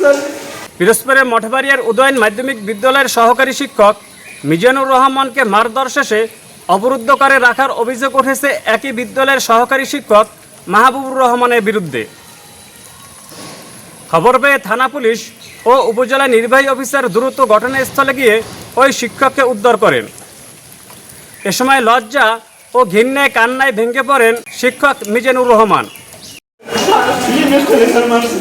Sir পিরোজপুরের মঠবাড়িয়ার উদয়ন মাধ্যমিক বিদ্যালয়ের সহকারী শিক্ষক মিজানুর রহমানকে মারধর শেষে অবরুদ্ধ করে রাখার অভিযোগ উঠেছে একই বিদ্যালয়ের সহকারী শিক্ষক মাহবুবুর রহমানের বিরুদ্ধে। খবর পেয়ে থানা পুলিশ ও উপজেলা নির্বাহী অফিসার দ্রুত ঘটনাস্থলে গিয়ে ওই শিক্ষককে উদ্ধার করেন। এ সময় লজ্জা ও ঘৃণায় কান্নায় ভেঙে পড়েন শিক্ষক মিজানুর রহমান। নষ্ট হয়ে স্যার মারছে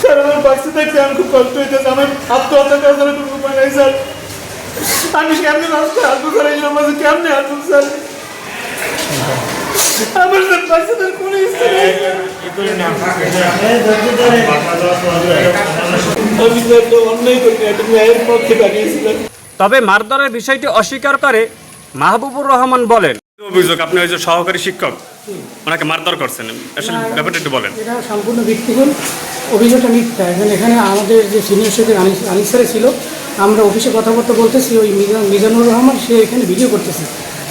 স্যার আমার বাচ্চা দেখতে আমার খুব কষ্ট হইতেছে আমার আত্মহত্যা করার জন্য কোনো উপায় নাই স্যার আমি কেমনে রাস্তা আসব করে আমাদের কেমনে আসব স্যার আমার স্যার বাচ্চাদের কোনো আমি অন্যায় করি না তুমি এর পক্ষে তবে মারধরের বিষয়টি অস্বীকার করে মাহবুবুর রহমান বলেন। অভিযোগ? আপনি ওই যে সহকারী শিক্ষক ওনাকে মারধর করছেন। আসলে ব্যাপারটা একটু বলেন। এটা সম্পূর্ণ ভিত্তিহীন। অভিযোগটা মিথ্যা। এখন এখানে আমাদের যে সিনিয়র সেক্রেটারি আনিস আনিসারে ছিল আমরা অফিসে কথাবার্তা বলতেছি ওই মিজানুর রহমান সে এখানে ভিডিও করতেছে।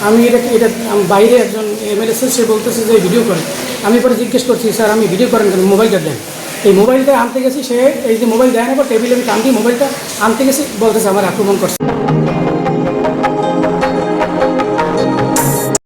আমি এটা এটা বাইরে একজন এমএলএ সে বলতেছে যে ভিডিও করে। আমি পরে জিজ্ঞেস করছি স্যার আমি ভিডিও করেন কেন? মোবাইলটা দেন। এই মোবাইলটা আনতে গেছি সে এই যে মোবাইল দেয় না পর টেবিলে আমি টান দিয়ে মোবাইলটা আনতে গেছি বলতেছে আমার আক্রমণ করছে।